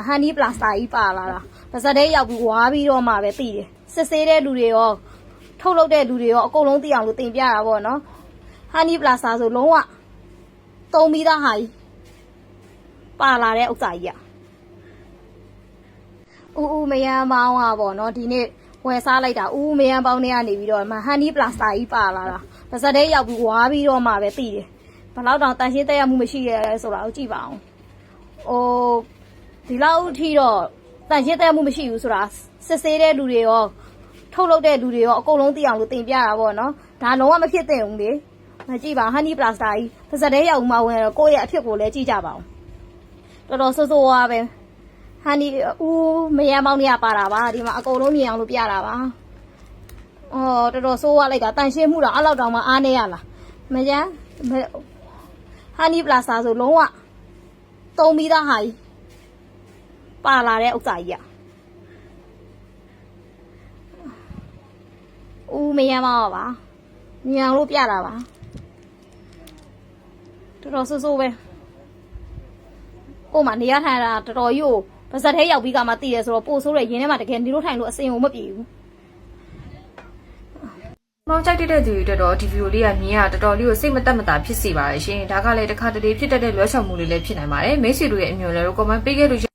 ဟန်နီပလာစတာကြီးပါလာတာပါဇက်တဲ့ရောက်ပြီးဝါပြီးတော့မှပဲသိတယ်စစ်ဆေးတဲ့လူတွေရောထုတ်လုပ်တဲ့လူတွေရောအကုန်လုံးသိအောင်လို့တင်ပြတာပေါ့နော်ဟန်နီပလာစတာဆိုလုံးဝသုံးပြီးသားဟာကြီးပါလာတဲ့ဥစ္စာကြီးอ่ะဦးဦးမယမ်းမောင်းอ่ะပေါ့နော်ဒီနေ့ဝယ်စားလိုက်တာဦးဦးမယမ်းပေါင်းနဲ့ကနေပြီးတော့မှဟန်နီပလာစတာကြီးပါလာတာပါဇက်တဲ့ရောက်ပြီးဝါပြီးတော့မှပဲသိတယ်ဘယ်တော့တောင်တန်ရှင်းတက်ရမှုမရှိရဲဆိုတာကိုကြည့်ပါအောင် ဟို ဒီလောက်အထိတော့တန်ရှင်းတဲ့မှုမရှိဘူးဆိုတာစစ်ဆေးတဲ့လူတွေရောထုတ်လုပ်တဲ့လူတွေရောအကုန်လုံးသိအောင်လို့တင်ပြတာပေါ့နော်ဒါလုံးဝမဖြစ်သင့်ဘူးလေမကြည့်ပါဟန်နီပလတ်စတာကြီးပါစတဲ့ရောက်မှဝင်တော့ကိုယ့်ရဲ့အဖြစ်ကိုလည်းကြည့်ကြပါအောင်တော်တော်ဆိုးဆိုးဝါးပဲဟန်နီဦးမယမ်းမောင်းနေရပါတာပါဒီမှာအကုန်လုံးမြင်အောင်လို့ပြတာပါအော်တော်တော်ဆိုးဝါးလိုက်တာတန်ရှင်းမှုတော့အဲ့လောက်တောင်မှအားနေရလားမယမ်းဟန်နီပလတ်စတာဆိုလုံးဝသုံးပြီးသားဟာကြီး ပါလာတဲ့ဥစ္စာကြီးอ่ะဦးမယမ်းမပါပါညံလို့ပြတာပါတော်တော်ဆိုးဆိုးပဲကို့မှာနေရထိုင်တာတော်တော်ကြီးကိုပါဇက်ထဲရောက်ပြီးကမှတည်ရဆိုတော့ပို့ဆိုးတယ်ရင်းထဲမှာတကယ်နေလို့ထိုင်လို့အစင်ကိုမပြေဘူးမောင်ကြိုက်တဲ့သူတွေအတွက်တော့ဒီဗီဒီယိုလေးကမြင်ရတော်တော်လေးကိုစိတ်မတက်မတာဖြစ်စေပါတယ်ရှင်ဒါကလည်းတစ်ခါတလေဖြစ်တတ်တဲ့လွှဲချော်မှုတွေလည်းဖြစ်နိုင်ပါတယ်မိတ်ဆွေတို့ရဲ့အမြင်လည်း comment ပေးခဲ့လို့